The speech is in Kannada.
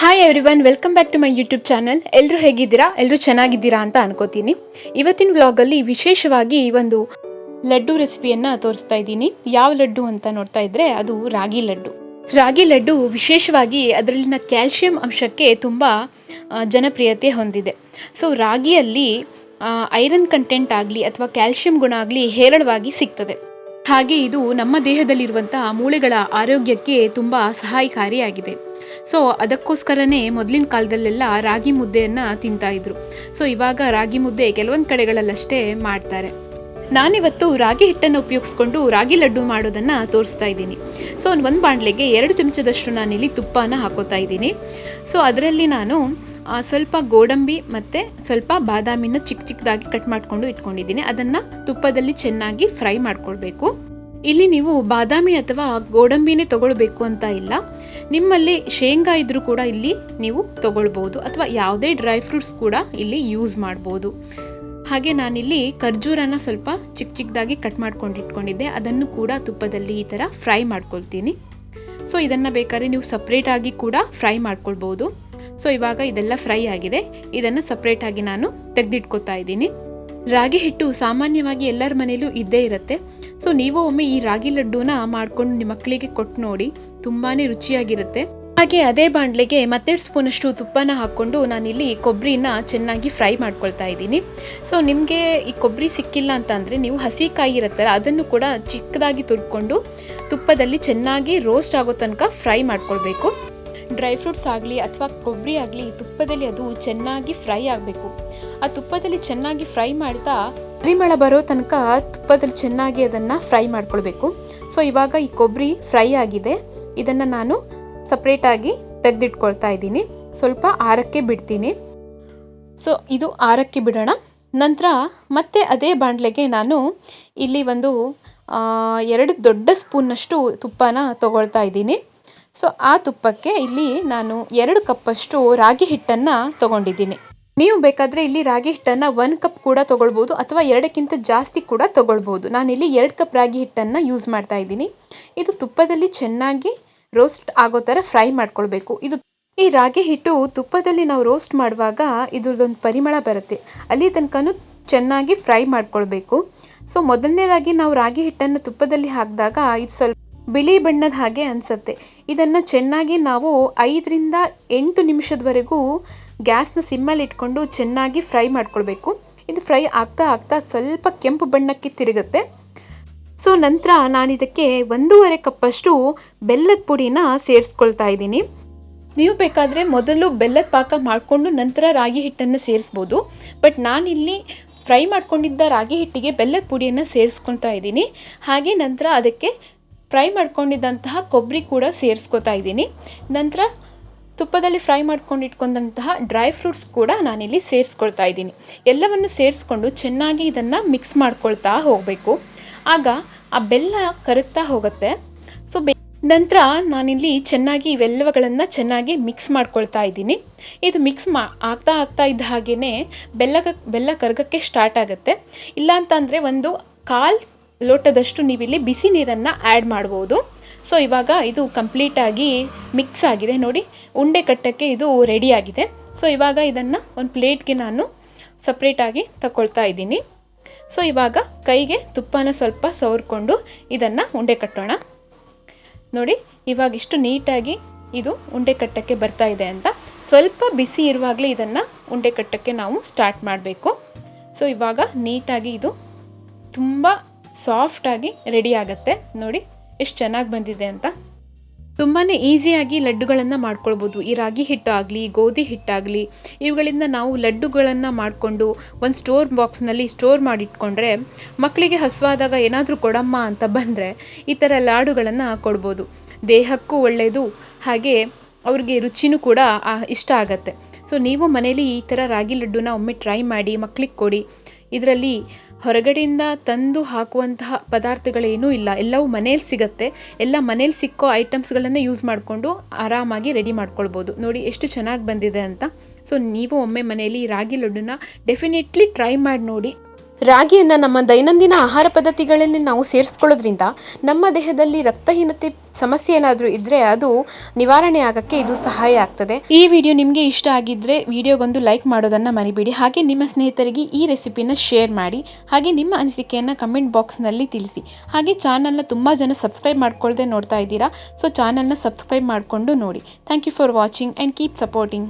Hi everyone welcome back to my YouTube channel ಎಲ್ಲರೂ ಹೇಗಿದ್ದೀರಾ? ಎಲ್ಲರೂ ಚೆನ್ನಾಗಿದ್ದೀರಾ ಅಂತ ಅನ್ಕೋತೀನಿ. ಇವತ್ತಿನ ವ್ಲಾಗಲ್ಲಿ ವಿಶೇಷವಾಗಿ ಒಂದು ಲಡ್ಡು ರೆಸಿಪಿಯನ್ನು ತೋರಿಸ್ತಾ ಇದ್ದೀನಿ. ಯಾವ ಲಡ್ಡು ಅಂತ ನೋಡ್ತಾ ಇದ್ರೆ ಅದು ರಾಗಿ ಲಡ್ಡು. ರಾಗಿ ಲಡ್ಡು ವಿಶೇಷವಾಗಿ ಅದರಲ್ಲಿನ ಕ್ಯಾಲ್ಶಿಯಂ ಅಂಶಕ್ಕೆ ತುಂಬ ಜನಪ್ರಿಯತೆ ಹೊಂದಿದೆ. ಸೊ ರಾಗಿಯಲ್ಲಿ ಐರನ್ ಕಂಟೆಂಟ್ ಆಗಲಿ ಅಥವಾ ಕ್ಯಾಲ್ಶಿಯಂ ಗುಣ ಆಗಲಿ ಹೇರಳವಾಗಿ ಸಿಗ್ತದೆ. ಹಾಗೆ ಇದು ನಮ್ಮ ದೇಹದಲ್ಲಿರುವಂತಹ ಮೂಳೆಗಳ ಆರೋಗ್ಯಕ್ಕೆ ತುಂಬ ಸಹಾಯಕಾರಿಯಾಗಿದೆ. ಸೊ ಅದಕ್ಕೋಸ್ಕರನೇ ಮೊದಲಿನ ಕಾಲದಲ್ಲೆಲ್ಲ ರಾಗಿ ಮುದ್ದೆಯನ್ನು ತಿಂತಾ ಇದ್ರು. ಸೊ ಇವಾಗ ರಾಗಿ ಮುದ್ದೆ ಕೆಲವೊಂದು ಕಡೆಗಳಲ್ಲಷ್ಟೇ ಮಾಡ್ತಾರೆ. ನಾನಿವತ್ತು ರಾಗಿ ಹಿಟ್ಟನ್ನು ಉಪಯೋಗಿಸ್ಕೊಂಡು ರಾಗಿ ಲಡ್ಡು ಮಾಡೋದನ್ನು ತೋರಿಸ್ತಾ ಇದ್ದೀನಿ. ಸೊ ಒಂದು ಬಾಣಲೆಗೆ ಎರಡು ಚಮಚದಷ್ಟು ನಾನಿಲ್ಲಿ ತುಪ್ಪನ ಹಾಕೋತಾ ಇದ್ದೀನಿ. ಸೊ ಅದರಲ್ಲಿ ನಾನು ಸ್ವಲ್ಪ ಗೋಡಂಬಿ ಮತ್ತು ಸ್ವಲ್ಪ ಬಾದಾಮಿನ ಚಿಕ್ಕ ಚಿಕ್ಕದಾಗಿ ಕಟ್ ಮಾಡಿಕೊಂಡು ಇಟ್ಕೊಂಡಿದ್ದೀನಿ. ಅದನ್ನು ತುಪ್ಪದಲ್ಲಿ ಚೆನ್ನಾಗಿ ಫ್ರೈ ಮಾಡ್ಕೊಳ್ಬೇಕು. ಇಲ್ಲಿ ನೀವು ಬಾದಾಮಿ ಅಥವಾ ಗೋಡಂಬಿನೇ ತಗೊಳ್ಬೇಕು ಅಂತ ಇಲ್ಲ. ನಿಮ್ಮಲ್ಲಿ ಶೇಂಗಾ ಇದ್ರೂ ಕೂಡ ಇಲ್ಲಿ ನೀವು ತಗೊಳ್ಬೋದು. ಅಥವಾ ಯಾವುದೇ ಡ್ರೈ ಫ್ರೂಟ್ಸ್ ಕೂಡ ಇಲ್ಲಿ ಯೂಸ್ ಮಾಡ್ಬೋದು. ಹಾಗೆ ನಾನಿಲ್ಲಿ ಖರ್ಜೂರನ ಸ್ವಲ್ಪ ಚಿಕ್ಕ ಚಿಕ್ಕದಾಗಿ ಕಟ್ ಮಾಡ್ಕೊಂಡು ಇಟ್ಕೊಂಡಿದ್ದೆ ಅದನ್ನು ಕೂಡ ತುಪ್ಪದಲ್ಲಿ ಈ ಥರ ಫ್ರೈ ಮಾಡ್ಕೊಳ್ತೀನಿ. ಸೊ, ಇದನ್ನು ಬೇಕಾದ್ರೆ ನೀವು ಸಪ್ರೇಟಾಗಿ ಕೂಡ ಫ್ರೈ ಮಾಡ್ಕೊಳ್ಬೋದು. ಸೊ, ಇವಾಗ ಇದೆಲ್ಲ ಫ್ರೈ ಆಗಿದೆ. ಇದನ್ನು ಸಪ್ರೇಟಾಗಿ ನಾನು ತೆಗೆದಿಟ್ಕೋತಾ ಇದ್ದೀನಿ. ರಾಗಿ ಹಿಟ್ಟು ಸಾಮಾನ್ಯವಾಗಿ ಎಲ್ಲರ ಮನೆಯಲ್ಲೂ ಇದ್ದೇ ಇರುತ್ತೆ. ಸೊ ನೀವು ಒಮ್ಮೆ ಈ ರಾಗಿ ಲಡ್ಡೂನ ಮಾಡ್ಕೊಂಡು ನಿಮ್ಮ ಮಕ್ಕಳಿಗೆ ಕೊಟ್ಟು ನೋಡಿ ತುಂಬಾ ರುಚಿಯಾಗಿರುತ್ತೆ. ಹಾಗೆ ಅದೇ ಬಾಣಲೆಗೆ ಮತ್ತೆರಡು ಸ್ಪೂನಷ್ಟು ತುಪ್ಪನ ಹಾಕ್ಕೊಂಡು ನಾನಿಲ್ಲಿ ಕೊಬ್ಬರಿನ ಚೆನ್ನಾಗಿ ಫ್ರೈ ಮಾಡ್ಕೊಳ್ತಾ ಇದ್ದೀನಿ. ಸೊ ನಿಮಗೆ ಈ ಕೊಬ್ಬರಿ ಸಿಕ್ಕಿಲ್ಲ ಅಂತ ಅಂದರೆ ನೀವು ಹಸಿ ಕಾಯಿ ಇರುತ್ತಲ್ಲ, ಅದನ್ನು ಕೂಡ ಚಿಕ್ಕದಾಗಿ ತುರ್ಕೊಂಡು ತುಪ್ಪದಲ್ಲಿ ಚೆನ್ನಾಗಿ ರೋಸ್ಟ್ ಆಗೋ ತನಕ ಫ್ರೈ ಮಾಡ್ಕೊಳ್ಬೇಕು. ಡ್ರೈ ಫ್ರೂಟ್ಸ್ ಆಗಲಿ ಅಥವಾ ಕೊಬ್ಬರಿ ಆಗಲಿ ತುಪ್ಪದಲ್ಲಿ ಅದು ಚೆನ್ನಾಗಿ ಫ್ರೈ ಆಗಬೇಕು. ಆ ತುಪ್ಪದಲ್ಲಿ ಚೆನ್ನಾಗಿ ಫ್ರೈ ಮಾಡ್ತಾ ಪರಿಮಳ ಬರೋ ತನಕ ತುಪ್ಪದಲ್ಲಿ ಚೆನ್ನಾಗಿ ಅದನ್ನು ಫ್ರೈ ಮಾಡ್ಕೊಳ್ಬೇಕು. ಸೊ ಇವಾಗ ಈ ಕೊಬ್ಬರಿ ಫ್ರೈ ಆಗಿದೆ. ಇದನ್ನು ನಾನು ಸಪ್ರೇಟಾಗಿ ತೆಗೆದಿಟ್ಕೊಳ್ತಾ ಇದ್ದೀನಿ. ಸ್ವಲ್ಪ ಆರಕ್ಕೆ ಬಿಡ್ತೀನಿ. ಸೊ ಇದು ಆರಕ್ಕೆ ಬಿಡೋಣ. ನಂತರ ಮತ್ತೆ ಅದೇ ಬಾಣಲೆಗೆ ನಾನು ಇಲ್ಲಿ ಒಂದು ಎರಡು ದೊಡ್ಡ ಸ್ಪೂನ್ನಷ್ಟು ತುಪ್ಪನ ತಗೊಳ್ತಾ ಇದ್ದೀನಿ. ಸೊ ಆ ತುಪ್ಪಕ್ಕೆ ಇಲ್ಲಿ ನಾನು ಎರಡು ಕಪ್ಪಷ್ಟು ರಾಗಿ ಹಿಟ್ಟನ್ನು ತಗೊಂಡಿದ್ದೀನಿ. ನೀವು ಬೇಕಾದರೆ ಇಲ್ಲಿ ರಾಗಿ ಹಿಟ್ಟನ್ನು ಒನ್ ಕಪ್ ಕೂಡ ತೊಗೊಳ್ಬೋದು ಅಥವಾ ಎರಡಕ್ಕಿಂತ ಜಾಸ್ತಿ ಕೂಡ ತೊಗೊಳ್ಬೋದು. ನಾನಿಲ್ಲಿ ಎರಡು ಕಪ್ ರಾಗಿ ಹಿಟ್ಟನ್ನು ಯೂಸ್ ಮಾಡ್ತಾ ಇದ್ದೀನಿ. ಇದು ತುಪ್ಪದಲ್ಲಿ ಚೆನ್ನಾಗಿ ರೋಸ್ಟ್ ಆಗೋ ಥರ ಫ್ರೈ ಮಾಡ್ಕೊಳ್ಬೇಕು. ಇದು ಈ ರಾಗಿ ಹಿಟ್ಟು ತುಪ್ಪದಲ್ಲಿ ನಾವು ರೋಸ್ಟ್ ಮಾಡುವಾಗ ಇದ್ರದ್ದೊಂದು ಪರಿಮಳ ಬರುತ್ತೆ. ಅಲ್ಲಿ ತನಕನೂ ಚೆನ್ನಾಗಿ ಫ್ರೈ ಮಾಡ್ಕೊಳ್ಬೇಕು. ಸೊ ಮೊದಲನೇದಾಗಿ ನಾವು ರಾಗಿ ಹಿಟ್ಟನ್ನು ತುಪ್ಪದಲ್ಲಿ ಹಾಕಿದಾಗ ಇದು ಸ್ವಲ್ಪ ಬಿಳಿ ಬಣ್ಣದ ಹಾಗೆ ಅನಿಸುತ್ತೆ. ಇದನ್ನು ಚೆನ್ನಾಗಿ ನಾವು ಐದರಿಂದ ಎಂಟು ನಿಮಿಷದವರೆಗೂ ಗ್ಯಾಸ್ನ ಸಿಮ್ಮಲ್ಲಿ ಇಟ್ಕೊಂಡು ಚೆನ್ನಾಗಿ ಫ್ರೈ ಮಾಡ್ಕೊಳ್ಬೇಕು. ಇದು ಫ್ರೈ ಆಗ್ತಾ ಆಗ್ತಾ ಸ್ವಲ್ಪ ಕೆಂಪು ಬಣ್ಣಕ್ಕೆ ತಿರುಗುತ್ತೆ. ಸೊ, ನಂತರ ನಾನು ಇದಕ್ಕೆ ಒಂದೂವರೆ ಕಪ್ಪಷ್ಟು ಬೆಲ್ಲದ ಪುಡಿನ ಸೇರಿಸ್ಕೊಳ್ತಾ ಇದ್ದೀನಿ. ನೀವು ಬೇಕಾದರೆ ಮೊದಲು ಬೆಲ್ಲದ ಪಾಕ ಮಾಡಿಕೊಂಡು ನಂತರ ರಾಗಿ ಹಿಟ್ಟನ್ನು ಸೇರಿಸ್ಬೋದು. ಬಟ್ ನಾನಿಲ್ಲಿ ಫ್ರೈ ಮಾಡ್ಕೊಂಡಿದ್ದ ರಾಗಿ ಹಿಟ್ಟಿಗೆ ಬೆಲ್ಲದ ಪುಡಿಯನ್ನು ಸೇರಿಸ್ಕೊತಾ ಇದ್ದೀನಿ. ಹಾಗೆ ನಂತರ ಅದಕ್ಕೆ ಫ್ರೈ ಮಾಡ್ಕೊಂಡಿದ್ದಂತಹ ಕೊಬ್ಬರಿ ಕೂಡ ಸೇರಿಸ್ಕೊತಾ ಇದ್ದೀನಿ. ನಂತರ ತುಪ್ಪದಲ್ಲಿ ಫ್ರೈ ಮಾಡ್ಕೊಂಡು ಇಟ್ಕೊಂಡಂತಹ ಡ್ರೈ ಫ್ರೂಟ್ಸ್ ಕೂಡ ನಾನಿಲ್ಲಿ ಸೇರಿಸ್ಕೊಳ್ತಾ ಇದ್ದೀನಿ. ಎಲ್ಲವನ್ನು ಸೇರಿಸ್ಕೊಂಡು ಚೆನ್ನಾಗಿ ಇದನ್ನು ಮಿಕ್ಸ್ ಮಾಡ್ಕೊಳ್ತಾ ಹೋಗಬೇಕು. ಆಗ ಆ ಬೆಲ್ಲ ಕರಗ್ತಾ ಹೋಗುತ್ತೆ. ಸೊ ಬೆ ನಂತರ ನಾನಿಲ್ಲಿ ಚೆನ್ನಾಗಿ ಇವೆಲ್ಲವುಗಳನ್ನು ಚೆನ್ನಾಗಿ ಮಿಕ್ಸ್ ಮಾಡ್ಕೊಳ್ತಾ ಇದ್ದೀನಿ. ಇದು ಮಿಕ್ಸ್ ಮಾ ಆಗ್ತಾ ಆಗ್ತಾ ಇದ್ದ ಹಾಗೆಯೇ ಬೆಲ್ಲ ಬೆಲ್ಲ ಕರಗಕ್ಕೆ ಸ್ಟಾರ್ಟ್ ಆಗುತ್ತೆ. ಇಲ್ಲ ಅಂತಂದರೆ ಒಂದು ಕಾಲು ಲೋಟದಷ್ಟು ನೀವಿಲ್ಲಿ ಬಿಸಿ ನೀರನ್ನು ಆ್ಯಡ್ ಮಾಡ್ಬೋದು. ಸೊ ಇವಾಗ ಇದು ಕಂಪ್ಲೀಟಾಗಿ ಮಿಕ್ಸ್ ಆಗಿದೆ ನೋಡಿ. ಉಂಡೆ ಕಟ್ಟಕ್ಕೆ ಇದು ರೆಡಿಯಾಗಿದೆ ಸೊ ಇವಾಗ ಇದನ್ನು ಒಂದು ಪ್ಲೇಟ್ಗೆ ನಾನು ಸಪ್ರೇಟಾಗಿ ತಗೊಳ್ತಾ ಇದ್ದೀನಿ. ಸೊ ಇವಾಗ ಕೈಗೆ ತುಪ್ಪನ ಸ್ವಲ್ಪ ಸವರ್ಕೊಂಡು ಇದನ್ನು ಉಂಡೆ ಕಟ್ಟೋಣ. ನೋಡಿ, ಇವಾಗ ಇಷ್ಟು ನೀಟಾಗಿ ಇದು ಉಂಡೆ ಕಟ್ಟಕ್ಕೆ ಬರ್ತಾ ಇದೆ ಅಂತ. ಸ್ವಲ್ಪ ಬಿಸಿ ಇರುವಾಗಲೇ ಇದನ್ನು ಉಂಡೆ ಕಟ್ಟಕ್ಕೆ ನಾವು ಸ್ಟಾರ್ಟ್ ಮಾಡಬೇಕು. ಸೊ ಇವಾಗ ನೀಟಾಗಿ ಇದು ತುಂಬ ಸಾಫ್ಟಾಗಿ ರೆಡಿ ಆಗುತ್ತೆ. ನೋಡಿ, ಎಷ್ಟು ಚೆನ್ನಾಗಿ ಬಂದಿದೆ ಅಂತ. ತುಂಬಾ ಈಸಿಯಾಗಿ ಲಡ್ಡುಗಳನ್ನು ಮಾಡ್ಕೊಳ್ಬೋದು. ಈ ರಾಗಿ ಹಿಟ್ಟು ಆಗಲಿ ಗೋಧಿ ಹಿಟ್ಟಾಗಲಿ, ಇವುಗಳಿಂದ ನಾವು ಲಡ್ಡುಗಳನ್ನು ಮಾಡಿಕೊಂಡು ಒಂದು ಸ್ಟೋರ್ ಬಾಕ್ಸ್ನಲ್ಲಿ ಸ್ಟೋರ್ ಮಾಡಿಟ್ಕೊಂಡ್ರೆ ಮಕ್ಕಳಿಗೆ ಹಸುವಾದಾಗ ಏನಾದರೂ ಕೊಡಮ್ಮ ಅಂತ ಬಂದರೆ ಈ ಥರ ಲಾಡುಗಳನ್ನು ಕೊಡ್ಬೋದು. ದೇಹಕ್ಕೂ ಒಳ್ಳೆಯದು ಹಾಗೆ ಅವ್ರಿಗೆ ರುಚಿನೂ ಕೂಡ ಇಷ್ಟ ಆಗತ್ತೆ. ಸೊ ನೀವು ಮನೇಲಿ ಈ ಥರ ರಾಗಿ ಲಡ್ಡುನ ಒಮ್ಮೆ ಟ್ರೈ ಮಾಡಿ ಮಕ್ಕಳಿಗೆ ಕೊಡಿ. ಇದರಲ್ಲಿ ಹೊರಗಡೆಯಿಂದ ತಂದು ಹಾಕುವಂತಹ ಪದಾರ್ಥಗಳೇನೂ ಇಲ್ಲ. ಎಲ್ಲವೂ ಮನೇಲಿ ಸಿಗತ್ತೆ. ಎಲ್ಲ ಮನೇಲಿ ಸಿಕ್ಕೋ ಐಟಮ್ಸ್ಗಳನ್ನೇ ಯೂಸ್ ಮಾಡಿಕೊಂಡು ಆರಾಮಾಗಿ ರೆಡಿ ಮಾಡ್ಕೊಳ್ಬೋದು. ನೋಡಿ ಎಷ್ಟು ಚೆನ್ನಾಗಿ ಬಂದಿದೆ ಅಂತ. ಸೊ ನೀವು ಒಮ್ಮೆ ಮನೆಯಲ್ಲಿ ರಾಗಿ ಲಡ್ಡುನ ಡೆಫಿನೆಟ್ಲಿ ಟ್ರೈ ಮಾಡಿ ನೋಡಿ. ರಾಗಿಯನ್ನು ನಮ್ಮ ದೈನಂದಿನ ಆಹಾರ ಪದ್ಧತಿಗಳಲ್ಲಿ ನಾವು ಸೇರಿಸ್ಕೊಳ್ಳೋದ್ರಿಂದ ನಮ್ಮ ದೇಹದಲ್ಲಿ ರಕ್ತಹೀನತೆ ಸಮಸ್ಯೆ ಏನಾದರೂ ಇದ್ದರೆ ಅದು ನಿವಾರಣೆ ಆಗೋಕ್ಕೆ ಇದು ಸಹಾಯ ಆಗ್ತದೆ. ಈ ವಿಡಿಯೋ ನಿಮಗೆ ಇಷ್ಟ ಆಗಿದ್ದರೆ ವಿಡಿಯೋಗೊಂದು ಲೈಕ್ ಮಾಡೋದನ್ನು ಮರಿಬೇಡಿ. ಹಾಗೆ ನಿಮ್ಮ ಸ್ನೇಹಿತರಿಗೆ ಈ ರೆಸಿಪಿನ ಶೇರ್ ಮಾಡಿ. ಹಾಗೆ ನಿಮ್ಮ ಅನಿಸಿಕೆಯನ್ನು ಕಮೆಂಟ್ ಬಾಕ್ಸ್ನಲ್ಲಿ ತಿಳಿಸಿ. ಹಾಗೆ ಚಾನಲ್ನ ತುಂಬ ಜನ ಸಬ್ಸ್ಕ್ರೈಬ್ ಮಾಡ್ಕೊಳ್ಳದೆ ನೋಡ್ತಾ ಇದ್ದೀರಾ? ಸೊ ಚಾನಲ್ನ ಸಬ್ಸ್ಕ್ರೈಬ್ ಮಾಡಿಕೊಂಡು ನೋಡಿ. Thank you for watching and keep supporting